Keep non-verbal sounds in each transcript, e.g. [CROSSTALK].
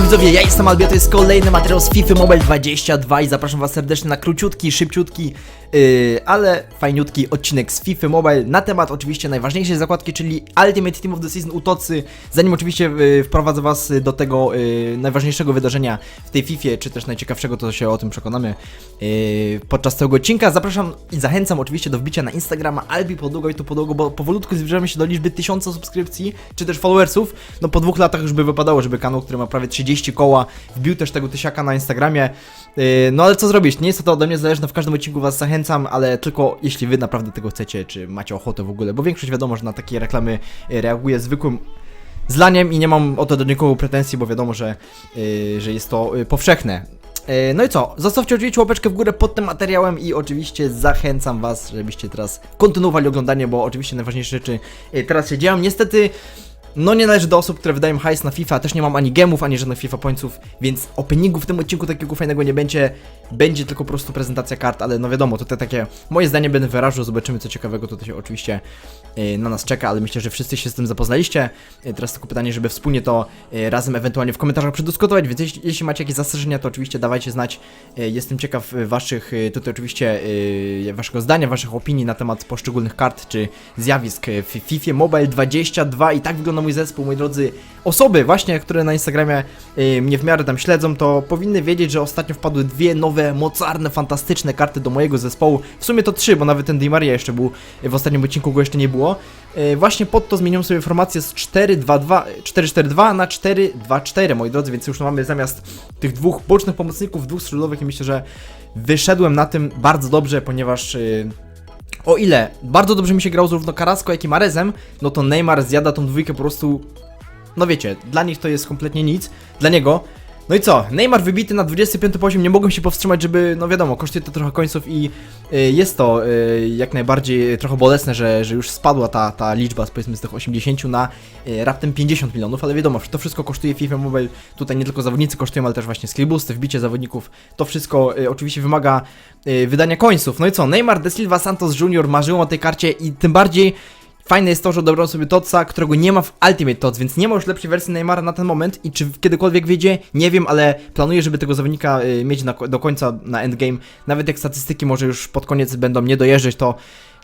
Siemano widzowie, ja jestem Albio, to jest kolejny materiał z FIFA Mobile 22 i zapraszam was serdecznie na króciutki, szybciutki, yy, ale fajniutki odcinek z FIFA Mobile na temat oczywiście najważniejszej zakładki, czyli Ultimate Team of the Season Utocy. Zanim oczywiście yy, wprowadzę was do tego yy, najważniejszego wydarzenia w tej FIFA, czy też najciekawszego, to się o tym przekonamy podczas tego odcinka. Zapraszam i zachęcam oczywiście do wbicia na Instagrama Albi podługo i tu podługo, bo powolutku zbliżamy się do liczby 1000 subskrypcji, czy też followersów. No po dwóch latach już by wypadało, żeby kanał, który ma prawie 30 koła, wbił też tego tysiaka na Instagramie. No ale co zrobić? Nie jest to ode mnie zależne, w każdym odcinku was zachęcam, ale tylko jeśli wy naprawdę tego chcecie, czy macie ochotę w ogóle, bo większość wiadomo, że na takie reklamy yy, reaguje zwykłym zlaniem i nie mam o to do nikogo pretensji, bo wiadomo, że, yy, że jest to yy, powszechne. Yy, No i co? Zostawcie oczywiście łapeczkę w górę pod tym materiałem i oczywiście zachęcam was, żebyście teraz kontynuowali oglądanie, bo oczywiście najważniejsze rzeczy teraz się dzieją. Niestety no nie należy do osób, które wydają hajs na FIFA, też nie mam ani gemów, ani żadnych FIFA pońców, więc openingu w tym odcinku takiego fajnego nie będzie. Będzie tylko po prostu prezentacja kart, ale no wiadomo, tutaj takie moje zdanie będę wyrażał, zobaczymy co ciekawego tutaj się oczywiście yy, na nas czeka, ale myślę, że wszyscy się z tym zapoznaliście. Yy, teraz tylko pytanie, żeby wspólnie to yy, razem ewentualnie w komentarzach przedyskutować, więc jeśli, jeśli macie jakieś zastrzeżenia, to oczywiście dawajcie znać. Jestem ciekaw waszych, tutaj oczywiście waszego zdania, waszych opinii na temat poszczególnych kart czy zjawisk w FIFA Mobile 22 i tak wygląda mój zespół, moi drodzy. Osoby właśnie, które na Instagramie yy, mnie w miarę tam śledzą, to powinny wiedzieć, że ostatnio wpadły dwie nowe, mocarne, fantastyczne karty do mojego zespołu. W sumie to trzy, bo nawet ten Di Maria jeszcze był, yy, w ostatnim odcinku go jeszcze nie było. Yy, właśnie pod to zmieniłem sobie formację z 4-2-2, 4-4-2 na 4-2-4, moi drodzy, więc już mamy zamiast tych dwóch bocznych pomocników, dwóch skrzydłowych i myślę, że wyszedłem na tym bardzo dobrze, ponieważ... o ile bardzo dobrze mi się grał zarówno Carrasco, jak i Marezem, no to Neymar zjada tą dwójkę po prostu. No wiecie, dla nich to jest kompletnie nic. Dla niego. No i co? Neymar wybity na 25 poziom, nie mogłem się powstrzymać, żeby, no wiadomo, kosztuje to trochę końców i y, jest to y, jak najbardziej trochę bolesne, że, że już spadła ta, ta liczba, powiedzmy z tych 80 na y, raptem 50 milionów, ale wiadomo, to wszystko kosztuje FIFA Mobile, tutaj nie tylko zawodnicy kosztują, ale też właśnie skillboosty, wbicie zawodników, to wszystko y, oczywiście wymaga y, wydania końców. No i co? Neymar de Silva Santos Jr. marzyłem o tej karcie i tym bardziej Fajne jest to, że odebrał sobie Totsa, którego nie ma w Ultimate Tots, więc nie ma już lepszej wersji Neymara na ten moment i czy kiedykolwiek wyjdzie, nie wiem, ale planuję, żeby tego zawodnika y, mieć na, do końca na endgame. Nawet jak statystyki może już pod koniec będą nie dojeżdżać, to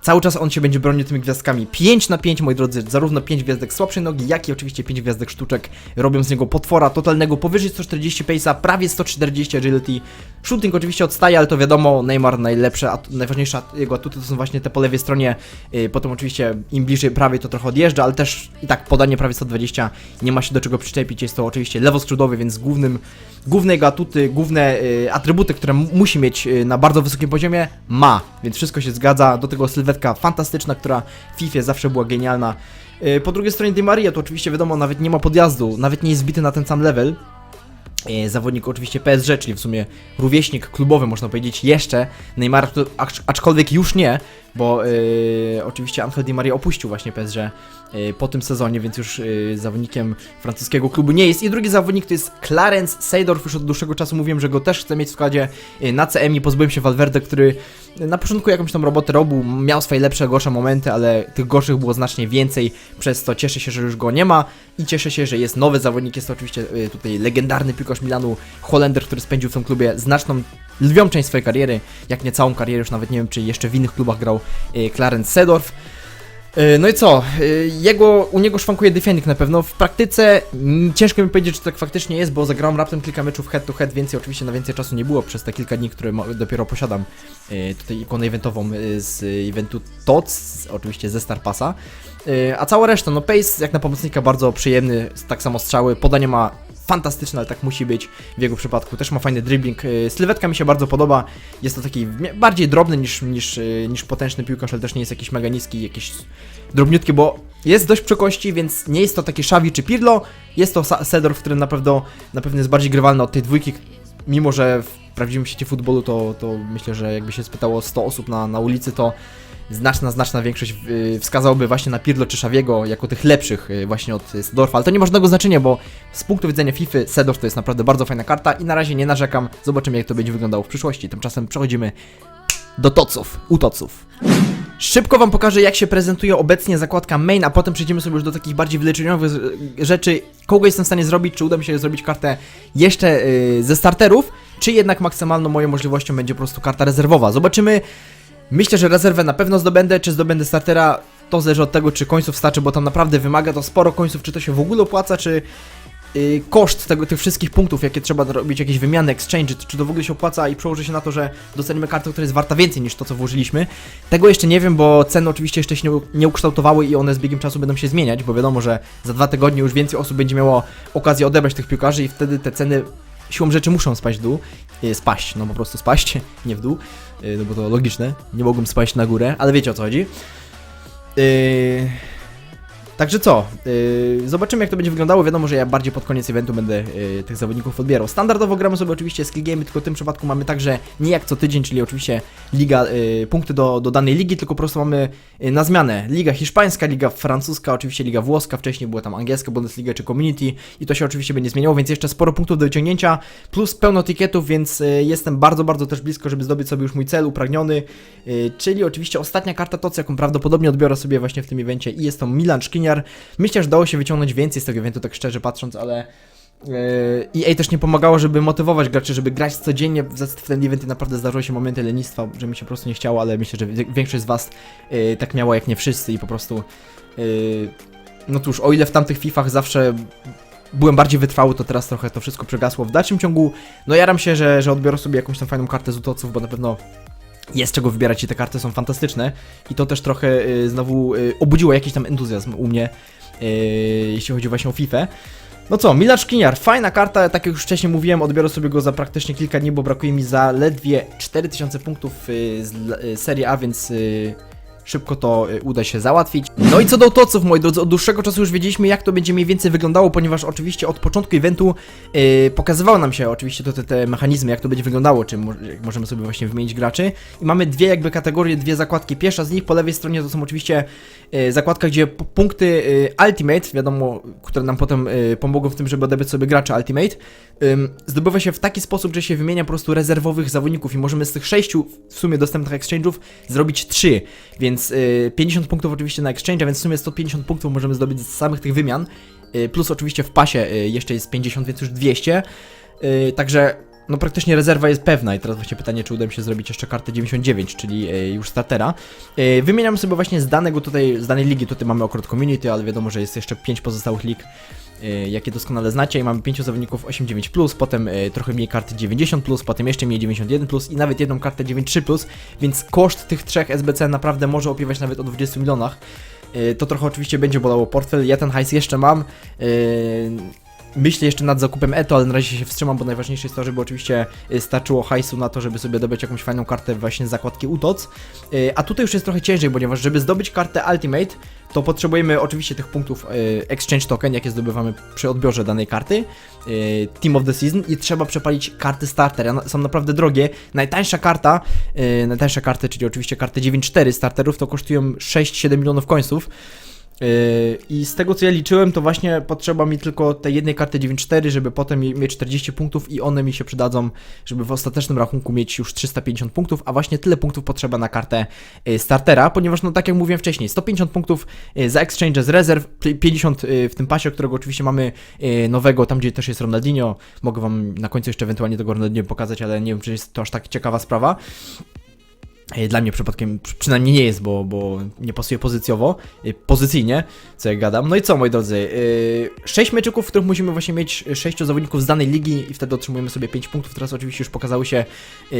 cały czas on się będzie bronił tymi gwiazdkami. 5 na 5, moi drodzy, zarówno 5 gwiazdek słabszej nogi, jak i oczywiście 5 gwiazdek sztuczek robią z niego potwora totalnego powyżej 140 pace'a, prawie 140 agility. Shooting oczywiście odstaje, ale to wiadomo, Neymar najlepsze, a najważniejsze jego atuty to są właśnie te po lewej stronie, yy, potem oczywiście im bliżej prawej to trochę odjeżdża, ale też i tak podanie prawie 120, nie ma się do czego przyczepić, jest to oczywiście lewoskrzydłowy, więc głównym, główne jego atuty, główne yy, atrybuty, które musi mieć yy, na bardzo wysokim poziomie, ma, więc wszystko się zgadza, do tego sylwetka fantastyczna, która w FIFA zawsze była genialna. Po drugiej stronie Di Maria to oczywiście wiadomo, nawet nie ma podjazdu, nawet nie jest zbity na ten sam level, zawodnik oczywiście PSG, czyli w sumie rówieśnik klubowy, można powiedzieć, jeszcze. Neymar, aczkolwiek już nie, bo e, oczywiście Angel Di Maria opuścił właśnie PSG e, po tym sezonie, więc już e, zawodnikiem francuskiego klubu nie jest. I drugi zawodnik to jest Clarence Seydorf, już od dłuższego czasu mówiłem, że go też chcę mieć w składzie na CM i pozbyłem się Valverde, który na początku jakąś tam robotę robił, miał swoje lepsze, gorsze momenty, ale tych gorszych było znacznie więcej, przez to cieszę się, że już go nie ma. I cieszę się, że jest nowy zawodnik, jest to oczywiście y, tutaj legendarny piłkarz Milanu, Holender, który spędził w tym klubie znaczną, lwią część swojej kariery, jak nie całą karierę, już nawet nie wiem, czy jeszcze w innych klubach grał y, Clarence Sedorf. Y, No i co? Y, Jego, u niego szwankuje defending na pewno. W praktyce ciężko mi powiedzieć, czy tak faktycznie jest, bo zagrałem raptem kilka meczów head to head, więcej oczywiście na więcej czasu nie było przez te kilka dni, które dopiero posiadam. Tutaj ikonę eventową z eventu TOTS, oczywiście ze Star Passa. Y, A cała reszta, no pace jak na pomocnika bardzo przyjemny, tak samo strzały, podanie ma fantastyczne, ale tak musi być w jego przypadku. Też ma fajny dribbling. Y, Sylwetka mi się bardzo podoba. Jest to taki w bardziej drobny niż, niż, y, niż potężny piłkarz, ale też nie jest jakiś mega niski, jakiś drobniutki, bo jest dość przekości, więc nie jest to taki Xavi czy Pirlo. Jest to Sa- Sedorf, który na pewno, na pewno jest bardziej grywalny od tej dwójki, mimo że w prawdziwym świecie futbolu to, to myślę, że jakby się spytało 100 osób na, na ulicy, to znaczna, znaczna większość y, wskazałoby właśnie na Pirlo czy Szawiego jako tych lepszych y, właśnie od y, Sedorfa, ale to nie ma żadnego znaczenia, bo z punktu widzenia FIFA Sedorf to jest naprawdę bardzo fajna karta i na razie nie narzekam, zobaczymy jak to będzie wyglądało w przyszłości. Tymczasem przechodzimy do toców, u toców. Szybko wam pokażę, jak się prezentuje obecnie zakładka main, a potem przejdziemy sobie już do takich bardziej wyliczeniowych e, rzeczy, kogo jestem w stanie zrobić, czy uda mi się zrobić kartę jeszcze ze starterów, czy jednak maksymalną moją możliwością będzie po prostu karta rezerwowa. Zobaczymy. Myślę, że rezerwę na pewno zdobędę, czy zdobędę startera, to zależy od tego, czy końców starczy, bo tam naprawdę wymaga to sporo końców, czy to się w ogóle opłaca, czy y, koszt tego, tych wszystkich punktów, jakie trzeba robić, jakieś wymiany, exchange, czy to w ogóle się opłaca i przełoży się na to, że dostaniemy kartę, która jest warta więcej niż to, co włożyliśmy. Tego jeszcze nie wiem, bo ceny oczywiście jeszcze się nie ukształtowały i one z biegiem czasu będą się zmieniać, bo wiadomo, że za dwa tygodnie już więcej osób będzie miało okazję odebrać tych piłkarzy i wtedy te ceny siłą rzeczy muszą spaść w dół, y, spaść, no po prostu spaść, [LAUGHS] nie w dół, y, no bo to logiczne, nie mogą spaść na górę, ale wiecie o co chodzi. Yy... Także co? Yy, zobaczymy jak to będzie wyglądało. Wiadomo, że ja bardziej pod koniec eventu będę yy, tych zawodników odbierał. Standardowo gramy sobie oczywiście skill game, tylko w tym przypadku mamy także nie jak co tydzień, czyli oczywiście liga, yy, punkty do, do danej ligi, tylko po prostu mamy yy, na zmianę liga hiszpańska, liga francuska, oczywiście liga włoska, wcześniej była tam angielska Bundesliga czy Community i to się oczywiście będzie zmieniało, więc jeszcze sporo punktów do wyciągnięcia, plus pełno ticketów, więc yy, jestem bardzo, bardzo też blisko, żeby zdobyć sobie już mój cel upragniony, yy, czyli oczywiście ostatnia karta TOC, jaką prawdopodobnie odbiorę sobie właśnie w tym evencie i jest to Milan Myślę, że dało się wyciągnąć więcej z tego eventu, tak szczerze patrząc, ale EA też nie pomagało, żeby motywować graczy, żeby grać codziennie w ten event naprawdę zdarzyły się momenty lenistwa, że mi się po prostu nie chciało, ale myślę, że większość z was yy, tak miało jak nie wszyscy i po prostu yy, no cóż, o ile w tamtych Fifach zawsze byłem bardziej wytrwały, to teraz trochę to wszystko przegasło. W dalszym ciągu, no jaram się, że, że odbiorę sobie jakąś tam fajną kartę z utoców, bo na pewno jest czego wybierać i te karty są fantastyczne i to też trochę y, znowu y, obudziło jakiś tam entuzjazm u mnie, y, jeśli chodzi właśnie o FIFA. No co, Milan Szkliniar, fajna karta, tak jak już wcześniej mówiłem, odbiorę sobie go za praktycznie kilka dni, bo brakuje mi zaledwie 4000 punktów y, z y, Serie A, więc y, szybko to y, uda się załatwić. No i co do toców, moi drodzy, od dłuższego czasu już wiedzieliśmy, jak to będzie mniej więcej wyglądało, ponieważ oczywiście od początku eventu yy, pokazywało nam się oczywiście to, te, te mechanizmy, jak to będzie wyglądało, czy mo możemy sobie właśnie wymienić graczy. I mamy dwie jakby kategorie, dwie zakładki. Pierwsza z nich po lewej stronie to są oczywiście yy, zakładka, gdzie punkty yy, Ultimate, wiadomo, które nam potem yy, pomogą w tym, żeby odebrać sobie gracza Ultimate, ym, zdobywa się w taki sposób, że się wymienia po prostu rezerwowych zawodników i możemy z tych sześciu w sumie dostępnych exchange'ów zrobić trzy, więc y, 50 punktów oczywiście na exchange, a więc w sumie 150 punktów możemy zdobyć z samych tych wymian, y, plus oczywiście w pasie y, jeszcze jest 50, więc już 200, y, także no praktycznie rezerwa jest pewna i teraz właśnie pytanie, czy uda mi się zrobić jeszcze kartę 99, czyli y, już startera. Y, wymieniam sobie właśnie z danego tutaj, z danej ligi, tutaj mamy akurat community, ale wiadomo, że jest jeszcze 5 pozostałych lig, y, jakie doskonale znacie i mamy 5 zawodników 89+, potem y, trochę mniej karty 90+, potem jeszcze mniej 91+, i nawet jedną kartę 93+, więc koszt tych trzech SBC naprawdę może opiewać nawet o 20 milionach. Y, To trochę oczywiście będzie bolało portfel, ja ten hajs jeszcze mam. y, Myślę jeszcze nad zakupem Eto, ale na razie się wstrzymam, bo najważniejsze jest to, żeby oczywiście y, starczyło hajsu na to, żeby sobie dobyć jakąś fajną kartę właśnie z zakładki UTOC. Y, A tutaj już jest trochę ciężej, ponieważ żeby zdobyć kartę Ultimate, to potrzebujemy oczywiście tych punktów y, Exchange Token, jakie zdobywamy przy odbiorze danej karty, Team of the Season i trzeba przepalić karty starter. Są naprawdę drogie. Najtańsza karta, najtańsza karty, czyli oczywiście karty 9.4 starterów, to kosztują 6-7 milionów końców. Yy, I z tego co ja liczyłem, to właśnie potrzeba mi tylko tej jednej karty 9.4, żeby potem mi- mieć 40 punktów i one mi się przydadzą, żeby w ostatecznym rachunku mieć już 350 punktów, a właśnie tyle punktów potrzeba na kartę yy, startera, ponieważ no tak jak mówiłem wcześniej, 150 punktów yy, za exchange z rezerw, pi- 50 yy, w tym pasie, którego oczywiście mamy nowego, tam gdzie też jest Ronaldinho, mogę wam na końcu jeszcze ewentualnie tego Ronaldinho pokazać, ale nie wiem czy jest to aż tak ciekawa sprawa. E, Dla mnie przypadkiem przy- przynajmniej nie jest, bo, bo nie pasuje pozycjowo, e, pozycyjnie, co ja gadam. No i co, moi drodzy, e, sześć meczyków, w których musimy właśnie mieć sześciu zawodników z danej ligi i wtedy otrzymujemy sobie 5 punktów. Teraz oczywiście już pokazały się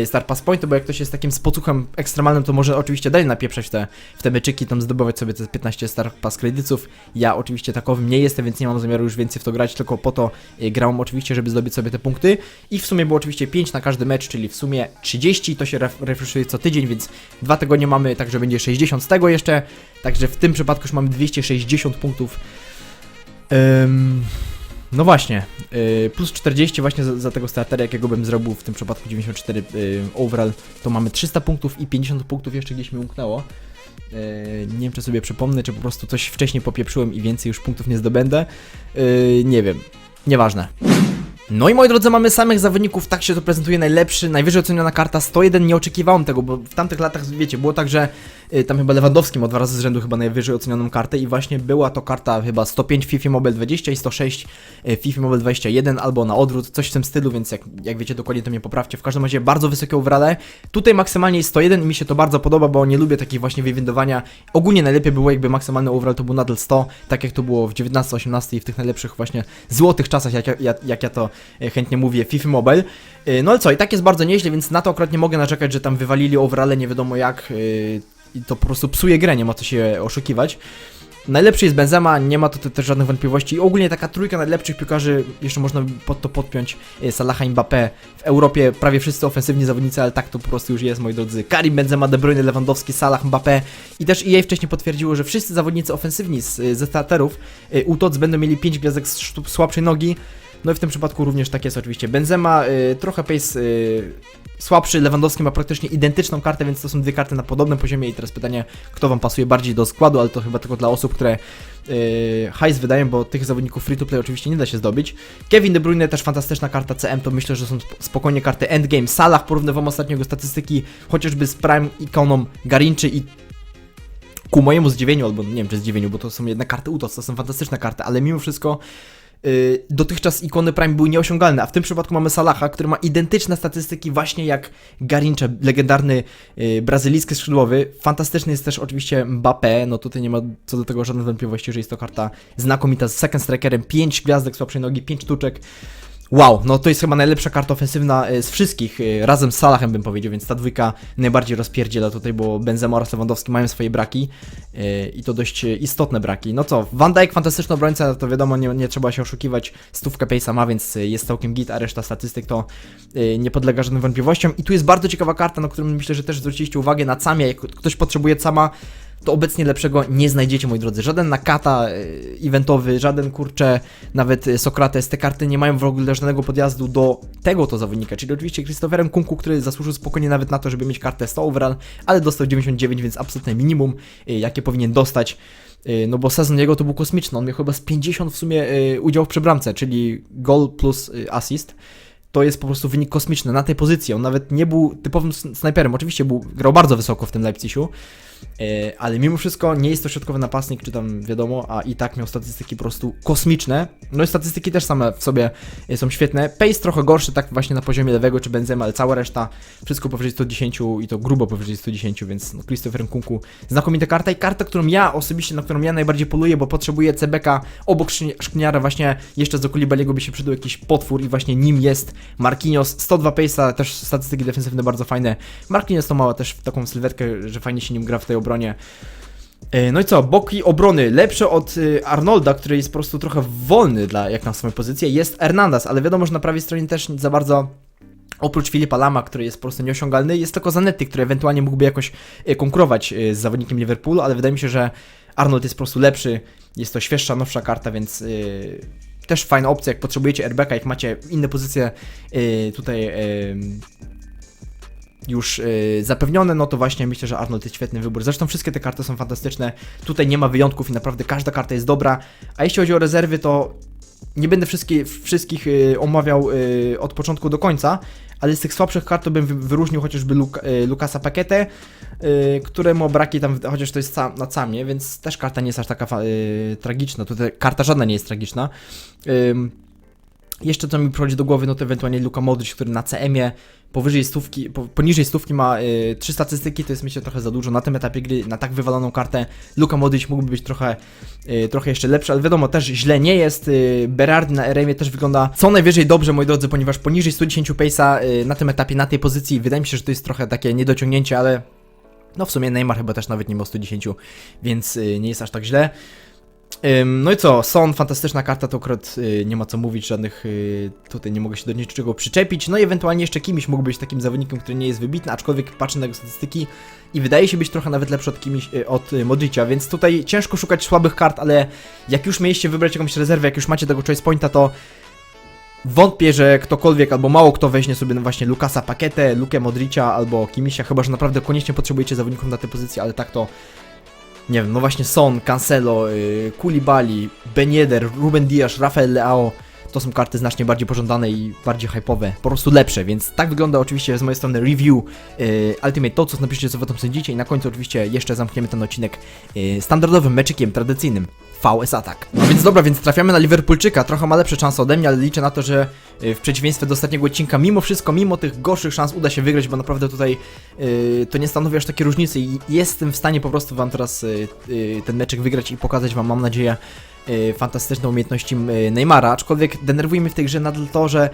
Star Pass Pointy, bo jak ktoś jest takim spocuchem ekstremalnym, to może oczywiście dalej napieprzać te, w te meczyki, tam zdobywać sobie te 15 Star Pass kredytów. Ja oczywiście takowym nie jestem, więc nie mam zamiaru już więcej w to grać, tylko po to grałem oczywiście, żeby zdobyć sobie te punkty. I w sumie było oczywiście 5 na każdy mecz, czyli w sumie 30, to się ref- refreshuje co tydzień, więc dwa tygodnie mamy, także będzie 60 z tego jeszcze, także w tym przypadku już mamy 260 punktów. Ym, no właśnie, yy, plus 40 właśnie za, za tego startera, jakiego bym zrobił w tym przypadku 94 yy, overall, to mamy 300 punktów i 50 punktów jeszcze gdzieś mi umknęło. Yy, nie wiem, czy sobie przypomnę, czy po prostu coś wcześniej popieprzyłem i więcej już punktów nie zdobędę. Yy, nie wiem, nieważne. No i moi drodzy, mamy samych zawodników, tak się to prezentuje najlepszy, najwyżej oceniona karta 101, nie oczekiwałem tego, bo w tamtych latach, wiecie, było tak, że y, tam chyba Lewandowski ma dwa razy z rzędu chyba najwyżej ocenioną kartę i właśnie była to karta chyba 105 FIFA Mobile 20 i 106 y, FIFA Mobile 21 albo na odwrót, coś w tym stylu, więc jak, jak wiecie dokładnie to mnie poprawcie. W każdym razie bardzo wysokie overale. Tutaj maksymalnie jest 101 i mi się to bardzo podoba, bo nie lubię takich właśnie wywindowania. Ogólnie najlepiej było jakby maksymalny overall to był nadal 100, tak jak to było w 19, 18 i w tych najlepszych właśnie złotych czasach, jak, ja- jak, jak ja to chętnie mówię, FIFA Mobile. E, No ale co, i tak jest bardzo nieźle, więc na to akurat nie mogę narzekać, że tam wywalili overale nie wiadomo jak e, i to po prostu psuje grę, nie ma co się oszukiwać. Najlepszy jest Benzema, nie ma tutaj też żadnych wątpliwości. I ogólnie taka trójka najlepszych piłkarzy, jeszcze można pod to podpiąć e, Salaha Mbappé. W Europie prawie wszyscy ofensywni zawodnicy, ale tak to po prostu już jest, moi drodzy. Karim Benzema, De Bruyne, Lewandowski, Salah, Mbappé. I też EA wcześniej potwierdziło, że wszyscy zawodnicy ofensywni z, ze starterów e, UTOC będą mieli 5 gwiazdek z słabszej nogi. No i w tym przypadku również tak jest oczywiście. Benzema, y, trochę pace y, słabszy, Lewandowski ma praktycznie identyczną kartę, więc to są dwie karty na podobnym poziomie i teraz pytanie, kto wam pasuje bardziej do składu, ale to chyba tylko dla osób, które y, hajs wydają, bo tych zawodników free to play oczywiście nie da się zdobyć. Kevin De Bruyne też fantastyczna karta CM, to myślę, że są sp- spokojnie karty endgame. Salah porównywałem ostatnio jego statystyki, chociażby z prime ikoną Garinczy i ku mojemu zdziwieniu, albo nie wiem czy zdziwieniu, bo to są jednak karty UTOS, to są fantastyczne karty, ale mimo wszystko dotychczas ikony Prime były nieosiągalne, a w tym przypadku mamy Salaha, który ma identyczne statystyki właśnie jak Garincze, legendarny yy, brazylijski skrzydłowy. Fantastyczny jest też oczywiście Mbappé, no tutaj nie ma co do tego żadnych wątpliwości, że jest to karta znakomita z second strikerem, 5 gwiazdek słabszej nogi, 5 sztuczek. Wow, no to jest chyba najlepsza karta ofensywna y, z wszystkich, y, razem z Salahem bym powiedział, więc ta dwójka najbardziej rozpierdziela tutaj, bo Benzema oraz Lewandowski mają swoje braki y, i to dość istotne braki. No co, Van Dijk fantastyczny obrońca, to wiadomo, nie, nie trzeba się oszukiwać, stówkę pace'a ma, więc jest całkiem git, a reszta statystyk to nie podlega żadnym wątpliwościom. I tu jest bardzo ciekawa karta, na którą myślę, że też zwróciliście uwagę, na Camie, jak ktoś potrzebuje Cama, to obecnie lepszego nie znajdziecie, moi drodzy. Żaden Nakata y, eventowy, żaden kurcze, nawet y, Sokrates, te karty nie mają w ogóle żadnego podjazdu do tego to zawodnika, czyli oczywiście Christopherem Kunku, który zasłużył spokojnie nawet na to, żeby mieć kartę 100 overall, ale dostał 99, więc absolutne minimum, y, jakie powinien dostać. No bo sezon jego to był kosmiczny, on miał chyba z 50 w sumie y, udziałów przy bramce, czyli goal plus assist to jest po prostu wynik kosmiczny na tej pozycji. On nawet nie był typowym snajperem. Oczywiście był, grał bardzo wysoko w tym Leipzigu, e, ale mimo wszystko nie jest to środkowy napastnik, czy tam wiadomo, a i tak miał statystyki po prostu kosmiczne. No i statystyki też same w sobie e, są świetne. Pace trochę gorszy, tak właśnie na poziomie lewego czy Benzema, ale cała reszta wszystko powyżej 110 i to grubo powyżej 110, więc no, Christopher Nkunku znakomita karta i karta, którą ja osobiście, na którą ja najbardziej poluję, bo potrzebuję CBK obok Szkni- Szkniara właśnie jeszcze z Kolibaliego by się przydał jakiś potwór i właśnie nim jest Marquinhos, 102 pace'a, też statystyki defensywne bardzo fajne. Marquinhos to ma też taką sylwetkę, że fajnie się nim gra w tej obronie. E, No i co, boki obrony lepsze od y, Arnolda, który jest po prostu trochę wolny dla, jak na swoją pozycję, jest Hernandez, ale wiadomo, że na prawej stronie też za bardzo Oprócz Filipa Lama, który jest po prostu nieosiągalny, jest tylko Zanetti, który ewentualnie mógłby jakoś e, konkurować e, z zawodnikiem Liverpoolu, ale wydaje mi się, że Arnold jest po prostu lepszy, jest to świeższa, nowsza karta, więc e, też fajna opcja, jak potrzebujecie airbacka, jak macie inne pozycje e, tutaj e, już e, zapewnione, no to właśnie myślę, że Arnold jest świetny wybór. Zresztą wszystkie te karty są fantastyczne, tutaj nie ma wyjątków i naprawdę każda karta jest dobra, a jeśli chodzi o rezerwy, to nie będę wszystkich y, omawiał y, od początku do końca, ale z tych słabszych kart to bym wy- wyróżnił chociażby Luk, y, Lukasa Paketę, y, któremu braki tam, chociaż to jest ca, na camie, więc też karta nie jest aż taka fa- y, tragiczna. Tutaj karta żadna nie jest tragiczna. Ym, jeszcze co mi przychodzi do głowy, no to ewentualnie Luka Modric, który na CM-ie powyżej stówki, po, poniżej stówki ma y, trzy statystyki, to jest myślę trochę za dużo na tym etapie gry, na tak wywaloną kartę. Luka Modric mógłby być trochę, y, trochę jeszcze lepszy, ale wiadomo, też źle nie jest. Y, Berardi na RM też wygląda co najwyżej dobrze, moi drodzy, ponieważ poniżej 110 pace'a y, na tym etapie, na tej pozycji, wydaje mi się, że to jest trochę takie niedociągnięcie, ale no w sumie Neymar chyba też nawet nie miał 110, więc y, nie jest aż tak źle. No i co, Son, fantastyczna karta, to akurat y, nie ma co mówić, żadnych y, tutaj nie mogę się do niczego przyczepić. No i ewentualnie jeszcze kimś mógł być takim zawodnikiem, który nie jest wybitny, aczkolwiek patrzę na jego statystyki i wydaje się być trochę nawet lepszy od kimś, y, od Modricia, więc tutaj ciężko szukać słabych kart, ale jak już mieliście wybrać jakąś rezerwę, jak już macie tego choice pointa, to wątpię, że ktokolwiek albo mało kto weźmie sobie właśnie Lukasa Paketę, Lukę Modricia albo Kimisia, chyba że naprawdę koniecznie potrzebujecie zawodników na tę pozycję, ale tak to nie wiem, no właśnie Son, Cancelo, yy, Koulibaly, Ben Yedder, Ruben Dias, Rafael Leao, to to są karty znacznie bardziej pożądane i bardziej hype'owe, po prostu lepsze, więc tak wygląda oczywiście z mojej strony review y, Ultimate Toadsus, napiszcie co wy o tym sądzicie i na końcu oczywiście jeszcze zamkniemy ten odcinek y, standardowym meczykiem, tradycyjnym. VS Attack. No więc dobra, więc trafiamy na Liverpoolczyka, trochę ma lepsze szanse ode mnie, ale liczę na to, że y, w przeciwieństwie do ostatniego odcinka, mimo wszystko, mimo tych gorszych szans uda się wygrać, bo naprawdę tutaj y, to nie stanowi aż takie różnice i jestem w stanie po prostu wam teraz y, y, ten meczek wygrać i pokazać wam, mam nadzieję, y, fantastyczne umiejętności y, Neymara, aczkolwiek denerwuje mnie w tej grze nadal to, że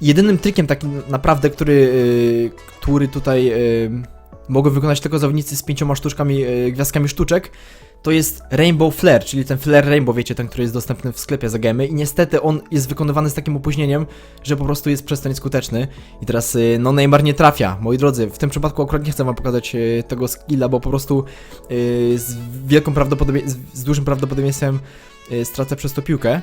jedynym trikiem takim naprawdę, który, y, który tutaj y, mogą wykonać tylko zawodnicy z pięcioma sztuczkami, y, gwiazdkami sztuczek, to jest Rainbow Flare, czyli ten Flare Rainbow, wiecie, ten, który jest dostępny w sklepie za gemy i niestety on jest wykonywany z takim opóźnieniem, że po prostu jest przez to nieskuteczny. I teraz, y, no Neymar nie trafia, moi drodzy, w tym przypadku akurat nie chcę wam pokazać y, tego skilla, bo po prostu y, z wielką prawdopodobie z, dużym prawdopodobieństwem y, stracę przez to piłkę.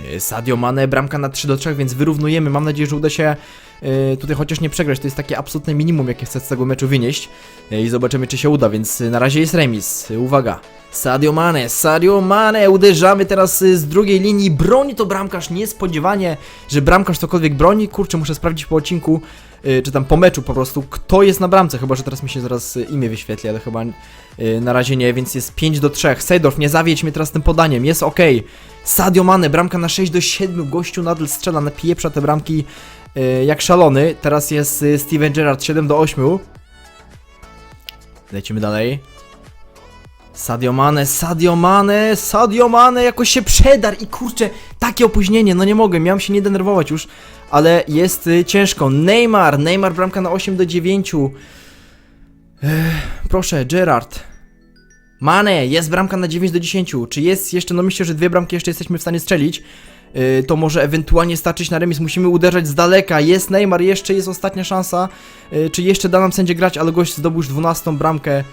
Y, Sadio Mane, bramka na 3 do 3, więc wyrównujemy. Mam nadzieję, że uda się y, tutaj chociaż nie przegrać. To jest takie absolutne minimum, jakie chcę z tego meczu wynieść. Y, I zobaczymy, czy się uda, więc na razie jest remis. Uwaga. Sadio Mane, Sadio Mane, uderzamy teraz z drugiej linii. Broni to bramkarz, niespodziewanie, że bramkarz cokolwiek broni. Kurczę, muszę sprawdzić po odcinku, czy tam po meczu po prostu, kto jest na bramce. Chyba, że teraz mi się zaraz imię wyświetli, ale chyba na razie nie, więc jest 5 do 3. Seydorf, nie zawiedź mnie teraz tym podaniem, jest ok. Sadio Mane, bramka na 6 do 7, gościu nadal strzela, napieprza te bramki y, jak szalony. Teraz jest y, Steven Gerrard 7 do 8. Lecimy dalej. Sadio Mane, Sadio Mane, Sadio Mane, jakoś się przedar i kurczę, takie opóźnienie, no nie mogę, miałem się nie denerwować już, ale jest y, ciężko. Neymar, Neymar bramka na 8 do 9. Ech, proszę, Gerard. Mane, jest bramka na 9 do 10. Czy jest jeszcze, no myślę, że dwie bramki jeszcze jesteśmy w stanie strzelić. Yy, to może ewentualnie starczyć na remis. Musimy uderzać z daleka. Jest Neymar, jeszcze jest ostatnia szansa. Yy, czy jeszcze da nam sędzie grać, ale gość zdobył już 12 bramkę.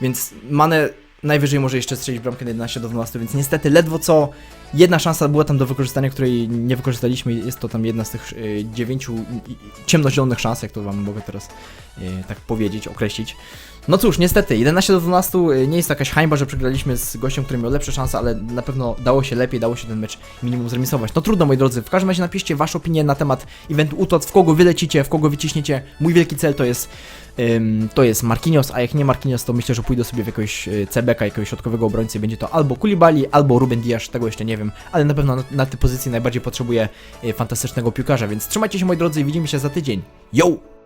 Więc Mane najwyżej może jeszcze strzelić bramkę na 11 do 12, więc niestety ledwo co jedna szansa była tam do wykorzystania, której nie wykorzystaliśmy. Jest to tam jedna z tych y, dziewięciu y, ciemnozielonych szans, jak to wam mogę teraz y, tak powiedzieć, określić. No cóż, niestety, 11 do 12 y, nie jest jakaś hańba, że przegraliśmy z gościem, który miał lepsze szanse, ale na pewno dało się lepiej, dało się ten mecz minimum zremisować. No trudno, moi drodzy, w każdym razie napiszcie wasze opinie na temat eventu UTOC, w kogo wylecicie, w kogo wyciśniecie. Mój wielki cel to jest ym, to jest Marquinhos, a jak nie Marquinhos, to myślę, że pójdę sobie w jakiegoś CBK, jakiegoś środkowego obrońcy, będzie to albo Koulibaly, albo Ruben Dias, tego jeszcze nie wiem, ale na pewno na, na tej pozycji najbardziej potrzebuję y, fantastycznego piłkarza, więc trzymajcie się moi drodzy i widzimy się za tydzień. Yo!